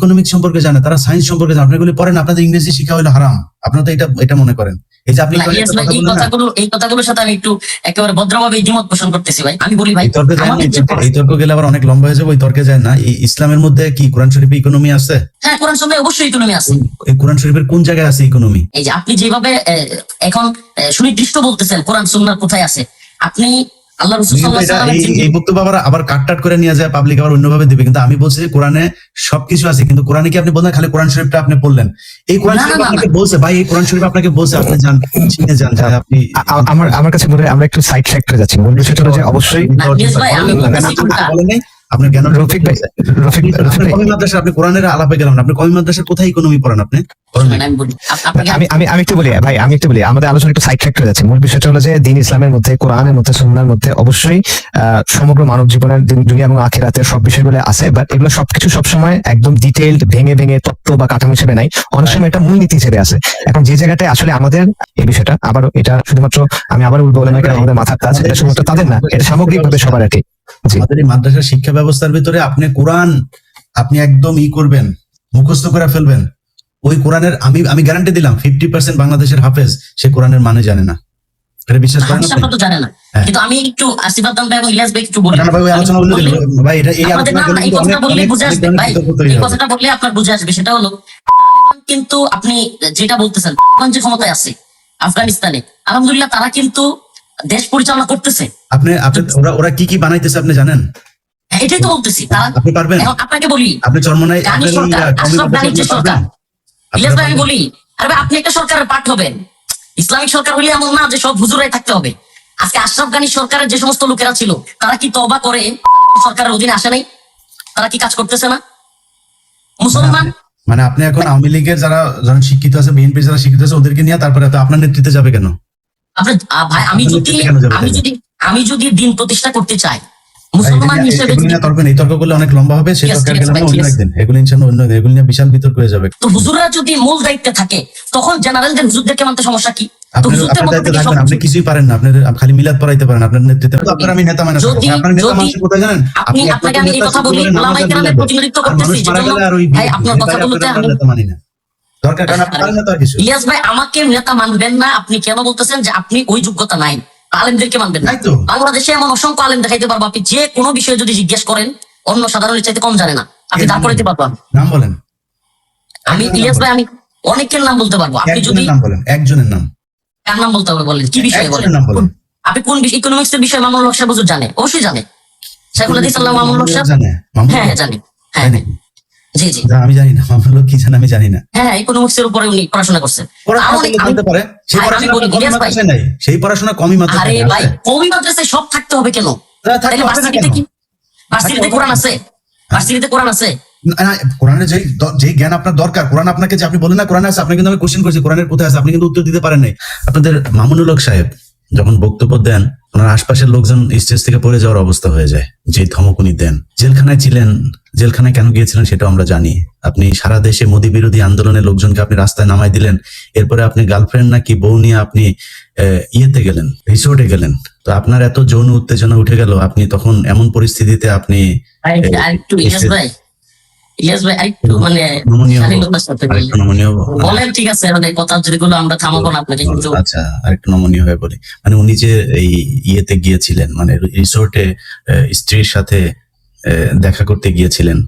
Economic সম্পর্কে জানে তারা সায়েন্স সম্পর্কে জানে। আপনি পড়েন আপনাদের ইংরেজি শিখা হলো হারাম। আপনারা তো এটা এটা মনে করেন। এই যে আপনি এই কথাগুলো এই কথাগুলোর সাথে আমি একটু একেবারে ভদ্রভাবে দ্বিমত পোষণ করতেছি ভাই। আমি বলি ভাই তর্কে যায় না, এই তর্কে- গেলে আবার অনেক লম্বা হয়ে যাবে ওই তর্কে যায় না। ইসলামের মধ্যে কি কোরআন শরীফে ইকোনমি আছে? হ্যাঁ কোরআন সঙ্গে অবশ্যই ইকোনমি আছে। এই কোরআন শরীফের কোন জায়গায় আছে ইকোনমি এই যে আপনি যেভাবে এখন সুনির্দিষ্ট বলতেছেন কোরআন সুন্নাহ কোথায় আছে? আপনি আল্লাহ রসুল এই বক্তব্য আবার আবার কাট করে নিয়ে যায় পাবলিক আবার অন্যভাবে দিবে। কিন্তু আমি বলছি যে কোরআনে সবকিছু আছে কিন্তু কোরআনে কি আপনি বললেন? খালি কোরআন শরীফটা আপনি পড়লেন। এই কোরআন শরীফ আপনাকে বলছে ভাই এই কোরআন শরীফ আপনাকে বলছে আপনি জান চিনে যান আপনি আমার আমার কাছে মনে হয় আমরা একটু সাইড ফ্যাক্টরে যাচ্ছি। মূল বিষয়টা হলো অবশ্যই না, ইয়েস ভাই, আমি বলতেছি কোনটা? বলেন নাই? আপনার জ্ঞান রফিক ভাই রফিক রফিক কমি মাদ্রাসা আপনি কোরআনের আলাপে গেলাম না। আপনি কমি মাদ্রাসার কোথায় ইকোনমি পড়েন আপনি। মানে আমি আমি আমি আমি একটু বলি ভাই আমি একটু বলি আমাদের আলোচনা একটু সাইড ফ্যাক্টরে যাচ্ছে মূল বিষয়টা হলো যে দিন ইসলামের মধ্যে কোরআনের মধ্যে সুন্নার মধ্যে অবশ্যই আহ, সমগ্র মানব জীবনের দিন- দুনিয়া এবং আখেরাতের সব বিষয়গুলো আছে বাট এগুলো সবকিছু সবসময় একদম ডিটেইলড ভেঙে ভেঙে তত্ত্ব বা কাঠামো হিসেবে নাই অনেক সময় এটা মূলনীতি হিসেবে আছে এখন যে জায়গাটায় আসলে আমাদের এই বিষয়টা আবার এটা শুধুমাত্র আমি আবার বলে না আমাদের মাথার কাজ এটা শুধুমাত্র তাদের না এটা সামগ্রিকভাবে সবার আর কি আমাদের এই মাদ্রাসা শিক্ষা ব্যবস্থার ভিতরে আপনি কোরআন আপনি একদম ই করবেন মুখস্থ করে ফেলবেন। ওই কোরআনের আমি আমি গ্যারান্টি দিলাম ফিফটি পার্সেন্ট বাংলাদেশের হাফেজ সে কোরআনের মানে জানে না। এটা বিশ্বাস করেন না। হ্যাঁ। কিন্তু আমি একটু আসিফাত দাম ভাই এবং ইলিয়াস ভাই একটু বলি। না, না, ভাই, আলোচনা আমি বললে- ভাই, এটা- এই আলোচনা না, না, করলে এই কথাটা বললে বুঝে আসবে। ভাই এই কথাটা বললে আপনার বুঝে আসবে। সেটা হলো কিন্তু আপনি যেটা বলতেছেন যে ক্ষমতায় আছে আফগানিস্তানে আলহামদুলিল্লাহ তারা কিন্তু দেশ পরিচালনা করতেছে। আপনি আপনি ওরা ওরা কি কি বানাইতেছে আপনি জানেন? এটাই তো বলতেছি তারা আপনি পারবেন? এখন আপনাকে বলি আপনি চরমনাই সরকার? ইলিয়াস ভাই আমি বলি আরে আপনি একটা সরকারের পাঠ হবেন। ইসলামিক সরকার হলে এমন না যে সব হুজুরাই থাকতে হবে। আজকে আশরাফ গানি সরকারের যে সমস্ত লোকেরা ছিল তারা কি তবা করে? সরকারের অধীনে আসে নাই? তারা কি কাজ করতেছে না? মুসলমান? মানে আপনি এখন আওয়ামী লীগের যারা যারা শিক্ষিত আছে বিএনপি যারা শিক্ষিত আছে ওদেরকে নিয়ে তারপরে তো আপনার নেতৃত্বে যাবে কেন? ভাই আমি যদি নেতৃত্বে কেন যাবে আমি যদি আমি যদি দিন প্রতিষ্ঠা করতে চাই মুসলমান হিসেবে এগুলি যদি নিয়ে তর্ক নেই। তর্ক করলে অনেক লম্বা হবে সেই তর্কের yes, অন্য একদিন। এগুলি ইনশাল্লাহ অন্য একদিন। এগুলি নিয়ে বিশাল বিতর্ক হয়ে যাবে। তো হুজুররা যদি মূল দায়িত্বে থাকে তখন জেনারেলদের হুজুরদেরকে মানতে সমস্যা কি? আপনি আপনার কিছুই পারেন না আপনি খালি মিলাদ পড়াইতে পারেন আপনার নেতৃত্বে আপনার আমি নেতা মানে আপনার নেতা মানুষ কোথায় জানেন? আপনি আপনাকে আমি এই কথা বলি ওলামায়ে কেরামের প্রতিনিধিত্ব করতেছি ভাই আপনার কথাগুলোতে আমি মানি না। দরকার কারণ আপনি পারেন না তো কিছু। ইলিয়াস ভাই আমাকে নেতা মানবেন না। আপনি কেন বলতেছেন যে আপনি ওই যোগ্যতা নাই? আলেমদেরকে মানবেন না। বাংলাদেশে এমন অসংখ্য আলেম দেখাইতে পারব। আপনি যে কোনো বিষয়ে যদি জিজ্ঞেস করেন অন্য সাধারণের চাইতে কম জানে না। আপনি দাঁড় করাইতে পারব নাম বলেন। আমি ইলিয়াস ভাই আমি অনেকের নাম বলতে পারব। আপনি যদি নাম বলেন একজনের নাম। কার নাম বলতে হবে বলেন? কি বিষয়ে বলেন? বলেন। আপনি কোন ইকোনমিক্স এর বিষয়ে মামুনুল হক সাহেব হুজুর জানে? অবশ্যই জানে। শেখুল হাদিস আল্লাহ সাহেব? জানে। হ্যাঁ হ্যাঁ জানি। হ্যাঁ জানে? জি জি। যা, আমি জানি না মামুনুল হক কি জানে আমি জানি না। হ্যাঁ এর উপরে উনি পড়াশোনা করছেন। জানতে পারে? সেই পড়াশোনা কমই নাই সেই পড়াশোনা কমই আরে ভাই আছে। মাদ্রাসায় সব থাকতে হবে কেন? তাহলে ভার্সিটিতে কি? ভার্সিটিতে কোরআন আছে। ভার্সিটিতে কোরআন আছে। কোরআনের দ- যেই জ্ঞান আপনার দরকার কোরআন আপনাকে যে আপনি বলেন না কোরআন আছে আপনি কিন্তু আমি কোশ্চেন করছি কোরআনের কোথায় আছে আপনি কিন্তু উত্তর দিতে পারেন নাই। আপনাদের মামুনুল হক সাহেব যখন বক্তব্য দেন ওনার আশপাশের লোকজন স্টেজ থেকে পড়ে যাওয়ার অবস্থা হয়ে যায় যে ধমক উনি দেন। জেলখানায় ছিলেন জেলখানায় কেন গিয়েছিলেন সেটাও আমরা জানি। আপনি সারা দেশে মোদী বিরোধী আন্দোলনের লোকজনকে আপনি রাস্তায় নামাই দিলেন এরপরে আপনি গার্লফ্রেন্ড নাকি বউ নিয়ে আপনি ইয়েতে গেলেন রিসোর্টে গেলেন। তো আপনার এত যৌন উত্তেজনা উঠে গেল আপনি তখন এমন পরিস্থিতিতে আপনি ভাই আরেকটু মানে। বলেন ঠিক আছে মানে কথা যেগুলো আমরা থামাবো না আপনাকে কিন্তু। আচ্ছা আরেকটু নমনীয় হয়ে বলি। মানে উনি যে এই ইয়েতে গিয়েছিলেন মানে রিসোর্টে স্ত্রীর সাথে দেখা করতে গিয়েছিলেন।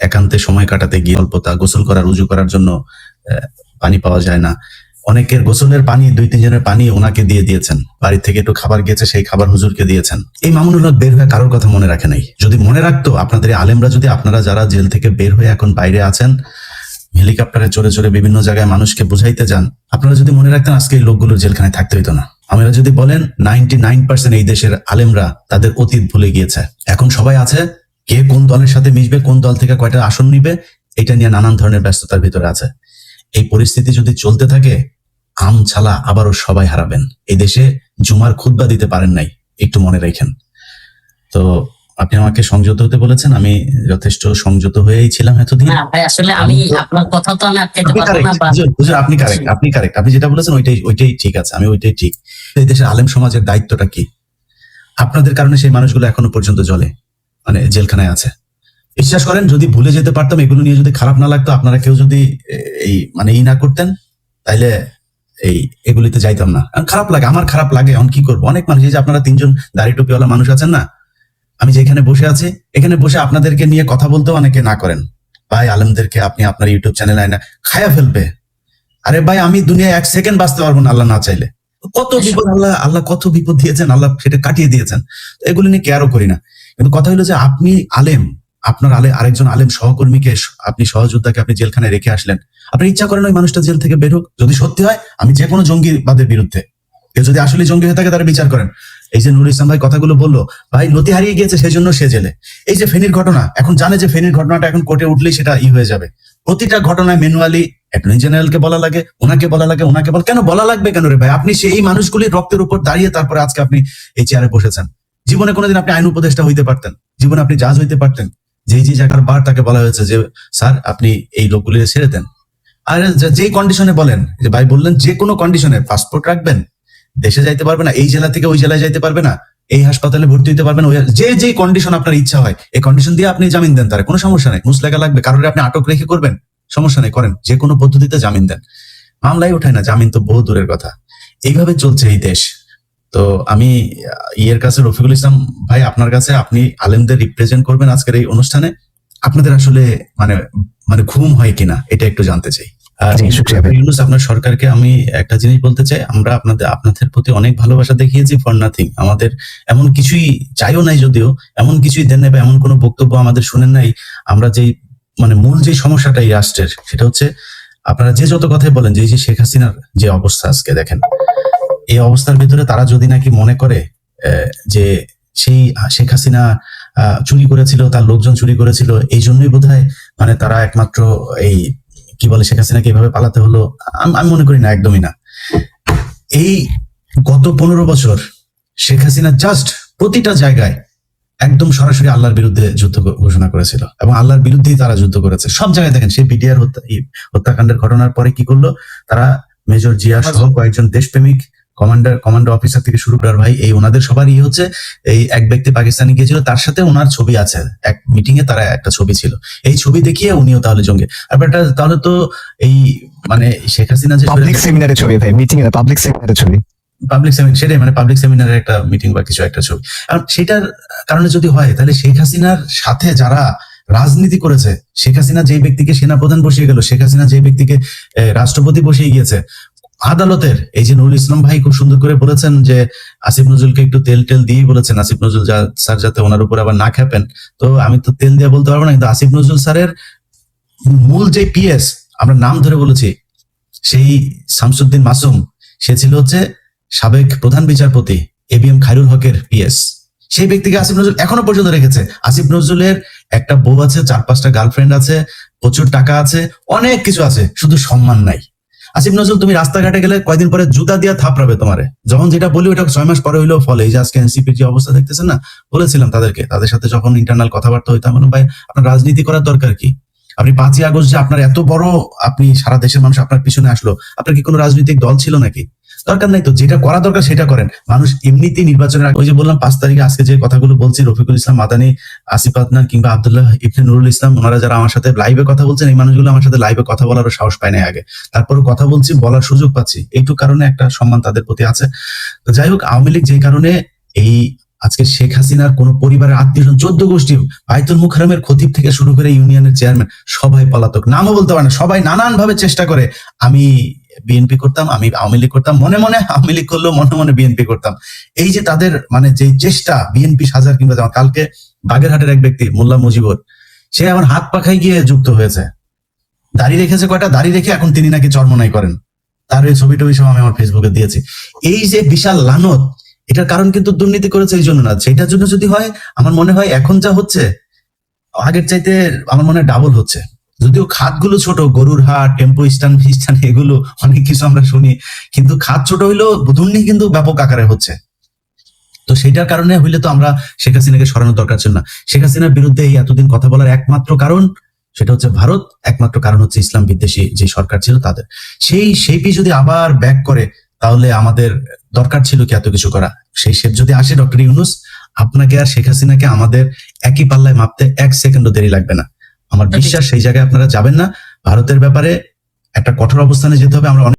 একান্তে সময় কাটাতে গিয়ে অল্পতা গোসল করার, উজু করার জন্য পানি পাওয়া যায় না। অনেকের গোসলের পানি, দুই তিনজনের পানি ওনাকে দিয়ে দিয়েছেন। বাড়ি থেকে একটু খাবার গিয়েছে সেই খাবার হুজুরকে দিয়েছেন। এই মামুনুল হক বের হয়ে কারোর কথা মনে রাখে নাই। যদি মনে রাখতো, আপনাদের আলেমরা যদি, আপনারা যারা জেল থেকে বের হয়ে এখন বাইরে আছেন, হেলিকপ্টারে চড়ে চড়ে বিভিন্ন জায়গায় মানুষকে বুঝাইতে যান, আপনারা যদি মনে রাখতেন আজকে এই লোকগুলো জেলখানায় থাকতে হইতো না। আমরা যদি বলেন, নাইনটি নাইন পার্সেন্ট এই দেশের আলেমরা তাদের অতীত ভুলে গিয়েছে। এখন সবাই আছে কে কোন দলের সাথে মিশবে কোন দল থেকে কয়টা আসন নিবে এটা নিয়ে নানান ধরনের ব্যস্ততার ভিতরে আছে। এই পরিস্থিতি যদি চলতে থাকে আম ছালা আবারও সবাই হারাবেন। এই দেশে জুমার খুদ্া দিতে পারেন নাই একটু মনে রাখেন। তো আপনি আমাকে সংযত হতে বলেছেন আমি যথেষ্ট সংযত হয়েই ছিলাম এতদিন। না ভাই আসলে আমি আপনার কথা তো আমি আটকাইতে আপনি পারব না বা হুজুর, হুজুর, আপনি কারেক্ট আপনি কারেক্ট আপনি যেটা বলেছেন ওইটাই ওইটাই ঠিক আছে আমি ওইটাই ঠিক। এই দেশের আলেম সমাজের দায়িত্বটা কি? আপনাদের কারণে সেই মানুষগুলো এখনও পর্যন্ত জলে মানে জেলখানায় আছে। বিশ্বাস করেন যদি ভুলে যেতে পারতাম এগুলো নিয়ে যদি খারাপ না লাগতো আপনারা কেউ যদি এই মানে ই না করতেন তাইলে এই এগুলিতে যাইতাম না। খারাপ লাগে আমার খারাপ লাগে এখন কি করব? অনেক মানুষ যে আপনারা তিনজন দাড়ি টুপিওয়ালা মানুষ আছেন না আমি যেখানে বসে আছি এখানে বসে আপনাদেরকে নিয়ে কথা বলতেও অনেকে না করেন। ভাই আলমদেরকে আপনি আপনার ইউটিউব চ্যানেল আয় না খায়া ফেলবে। আরে ভাই আমি দুনিয়ায় এক সেকেন্ড বাঁচতে পারব না আল্লাহ না চাইলে। কত বিপদ আল্লাহ আল্লাহ কত বিপদ দিয়েছেন আল্লাহ সেটা কাটিয়ে দিয়েছেন। এগুলি নিয়ে কেয়ারও করি না। কিন্তু কথা হলো যে আপনি আলেম, আপনার আলে, আরেকজন আলেম সহকর্মীকে, আপনি সহযোদ্ধাকে আপনি জেলখানায় রেখে আসলেন। আপনি ইচ্ছা করেন ওই মানুষটা জেল থেকে বের হোক? যদি সত্যি হয়, আমি যে কোনো জঙ্গিবাদের বিরুদ্ধে। কেউ যদি আসলে জঙ্গি হয়ে থাকে, তারা বিচার করেন। এই যে নুর ইসলাম ভাই কথাগুলো বলল, ভাই নতি হারিয়ে গিয়েছে সেই জন্য সে জেলে। এই যে ফেনীর ঘটনা, এখন জানে যে ফেনীর ঘটনাটা এখন কোর্টে উঠলেই সেটা ই হয়ে যাবে। প্রতিটা ঘটনায় ম্যানুয়ালি অ্যাটর্নি জেনারেলকে বলা লাগে, ওনাকে বলা লাগে, ওনাকে বলা, কেন বলা লাগবে কেন রে ভাই? আপনি সেই মানুষগুলির রক্তের উপর দাঁড়িয়ে তারপরে আজকে আপনি এই চেয়ারে বসেছেন। জীবনে কোনোদিন আপনি আইন উপদেষ্টা হইতে পারতেন। জীবনে আপনি জাজ হইতে পারতেন। যেই যে জায়গার বার তাকে বলা হয়েছে যে, স্যার, আপনি এই লোকগুলি ছেড়ে দেন। আর যে- কন্ডিশনে বলেন, যে ভাই বললেন যে কোনো কন্ডিশনে পাসপোর্ট রাখবেন, দেশে যাইতে পারবে না, এই জেলা থেকে ওই জেলায় যাইতে পারবে না, এই হাসপাতালে ভর্তি হতে পারবেন যে যে কন্ডিশন আপনার ইচ্ছা হয়, এই কন্ডিশন দিয়ে আপনি জামিন দেন, তার কোনো সমস্যা নেই। মুসলেখা লাগবে, কারোর আপনি আটক রেখে করবেন, সমস্যা নেই, করেন। যে কোনো পদ্ধতিতে জামিন দেন। মামলাই ওঠায় না, জামিন তো বহু দূরের কথা। এইভাবে চলছে এই দেশ। তো আমি ইয়ের কাছে রফিকুল ইসলাম ভাই আপনার কাছে আপনি আলেমদের রিপ্রেজেন্ট করবেন আজকের এই অনুষ্ঠানে। আপনাদের আসলে মানে মানে ঘুম হয় কিনা এটা একটু জানতে চাই। ইউনুস আপনার সরকারকে আমি একটা জিনিস বলতে চাই আমরা আপনাদের আপনাদের প্রতি অনেক ভালোবাসা দেখিয়েছি ফর নাথিং আমাদের এমন কিছুই চাইও নাই যদিও এমন কিছুই দেন নাই বা এমন কোনো বক্তব্য আমাদের শুনেন নাই। আমরা যেই মানে মূল যে সমস্যাটা এই রাষ্ট্রের সেটা হচ্ছে আপনারা যে যত কথাই বলেন যে শেখ হাসিনার যে অবস্থা আজকে দেখেন এই অবস্থার ভিতরে তারা যদি নাকি মনে করে আহ, যে সেই শেখ হাসিনা চুরি করেছিল তার লোকজন চুরি করেছিল এই জন্যই বোধ মানে তারা একমাত্র এই কি বলে শেখ হাসিনাকে এভাবে পালাতে হলো আম- আমি মনে করি না একদমই না। এই গত পনেরো বছর শেখ হাসিনা জাস্ট প্রতিটা জায়গায় একদম সরাসরি আল্লাহর বিরুদ্ধে যুদ্ধ ঘোষণা করেছিল এবং আল্লাহর বিরুদ্ধেই তারা যুদ্ধ করেছে। সব জায়গায় দেখেন সেই বিডিআর হত্যা হত্যাকাণ্ডের ঘটনার পরে কি করল? তারা মেজর জিয়া সহ কয়েকজন দেশপ্রেমিক কমান্ডার কমান্ডো অফিসার থেকে শুরু করার ভাই এই ওনাদের সবার ইয়ে হচ্ছে এই এক ব্যক্তি পাকিস্তানে গিয়েছিল তার সাথে ওনার ছবি আছে। এক মিটিং এ তারা একটা ছবি ছিল। এই ছবি দেখিয়ে উনিও তাহলে জঙ্গি। আর বেটা তাহলে তো এই মানে শেখ হাসিনা যে পাবলিক সেমিনারের ছবি ভাই মিটিং এ পাবলিক সেমিনারের ছবি। পাবলিক সেমিনার সেটাই মানে পাবলিক সেমিনারের একটা মিটিং বা কিছু একটা ছবি। আর সেটার কারণে যদি হয় তাহলে শেখ হাসিনার সাথে যারা রাজনীতি করেছে শেখ হাসিনা যে ব্যক্তিকে সেনাপ্রধান বসিয়ে গেল শেখ হাসিনা যে ব্যক্তিকে রাষ্ট্রপতি বসিয়ে গিয়েছে আদালতের, এই যে নুরুল ইসলাম ভাই খুব সুন্দর করে বলেছেন যে আসিফ নজরুলকে একটু তেল টেল দিয়ে বলেছেন, আসিফ নজরুল স্যার যাতে ওনার উপর আবার না খেপেন। তো আমি তো তেল দিয়ে বলতে পারব না, কিন্তু আসিফ নজরুল স্যারের মূল যে পিএস, আমরা নাম ধরে বলেছি, সেই শামসুদ্দিন মাসুম, সে ছিল হচ্ছে সাবেক প্রধান বিচারপতি এ বি এম খায়রুল হকের পিএস। সেই ব্যক্তিকে আসিফ নজরুল এখনও পর্যন্ত রেখেছে। আসিফ নজরুলের একটা বউ আছে, চার পাঁচটা গার্লফ্রেন্ড আছে, প্রচুর টাকা আছে, অনেক কিছু আছে, শুধু সম্মান নাই। আসিফ নজরুল, তুমি রাস্তাঘাটে গেলে কয়দিন পরে জুতা দিয়ে থাপড়াবে তোমারে। যখন যেটা বলি ওটা ছয় মাস পরে হইলেও ফলে। এই যে আজকে এনসিপি যে অবস্থা দেখতেছেন না? বলেছিলাম তাদেরকে। তাদের সাথে যখন ইন্টারনাল কথাবার্তা হইতাম ভাই, আপনার রাজনীতি করার দরকার কি? আপনি পাঁচই আগস্ট যে আপনার এত বড়, আপনি সারা দেশের মানুষ আপনার পিছনে আসলো, আপনার কি কোনো রাজনৈতিক দল ছিল নাকি? দরকার নাই তো, যেটা করা দরকার সেটা করেন। মানুষ এমনিতেই নির্বাচনের ওই যে বললাম, পাঁচ তারিখে আজকে যে কথাগুলো বলছি, রফিকুল ইসলাম, মাদানি, আসিফ আদনান কিংবা আব্দুল্লাহ ইবনে নুরুল ইসলাম, ওনারা যারা আমার সাথে লাইভে কথা বলছেন, এই মানুষগুলো আমার সাথে লাইভে কথা বলারও সাহস পায় না আগে। তারপরে কথা বলছি, বলার সুযোগ পাচ্ছি। এইটুকু কারণে একটা সম্মান তাদের প্রতি আছে। তো যাই হোক, আওয়ামী লীগ যে কারণে এই আজকে শেখ হাসিনার কোন পরিবারের আত্মীয় চোদ্দ গোষ্ঠী বাইতুল মুখারমের খতিব থেকে শুরু করে ইউনিয়নের চেয়ারম্যান সবাই পলাতক। নামও বলতে পারে না, সবাই নানান ভাবে চেষ্টা করে। আমি বিএনপি করতাম আমি আওয়ামী লীগ করতাম মনে মনে আওয়ামী লীগ করলেও মনে মনে বিএনপি করতাম। এই যে তাদের মানে যে চেষ্টা বিএনপি সাজার কিংবা জামাত, কালকে বাগেরহাটের এক ব্যক্তি মোল্লা মুজিবুর সে আমার হাত পাখায় গিয়ে যুক্ত হয়েছে। দাড়ি রেখেছে কয়টা? দাড়ি রেখে এখন তিনি নাকি চর্মনাই করেন। তার এই ছবি টবি সব আমি আমার ফেসবুকে দিয়েছি। এই যে বিশাল লানত এটার কারণ কিন্তু দুর্নীতি করেছে এই জন্য না। সেটার জন্য যদি হয় আমার মনে হয় এখন যা হচ্ছে আগের চাইতে আমার মনে হয় ডাবল হচ্ছে। যদিও খাতগুলো ছোট, গরুর হাট টেম্পো স্ট্যান্ড ফিস্টান এগুলো অনেক কিছু আমরা শুনি। কিন্তু খাত ছোট হইলেও দুর্নীতি কিন্তু ব্যাপক আকারে হচ্ছে। তো সেটার কারণে হইলে তো আমরা শেখ হাসিনাকে সরানোর দরকার ছিল না। শেখ হাসিনার বিরুদ্ধে এই এতদিন কথা বলার একমাত্র কারণ, সেটা হচ্ছে ভারত, একমাত্র কারণ হচ্ছে ইসলাম বিদ্বেষী যে সরকার ছিল তাদের। সেই সেইটি যদি আবার ব্যাক করে, তাহলে আমাদের দরকার ছিল কি এত কিছু করা? সেই শেপ যদি আসে, ডক্টর ইউনুস, আপনাকে আর শেখ হাসিনাকে আমাদের একই পাল্লায় মাপতে এক সেকেন্ডও দেরি লাগবে না। আমার। বিশ্বাস সেই জায়গায় আপনারা যাবেন না ভারতের ব্যাপারে একটা কঠোর অবস্থানে যেতে হবে আমরা অনেক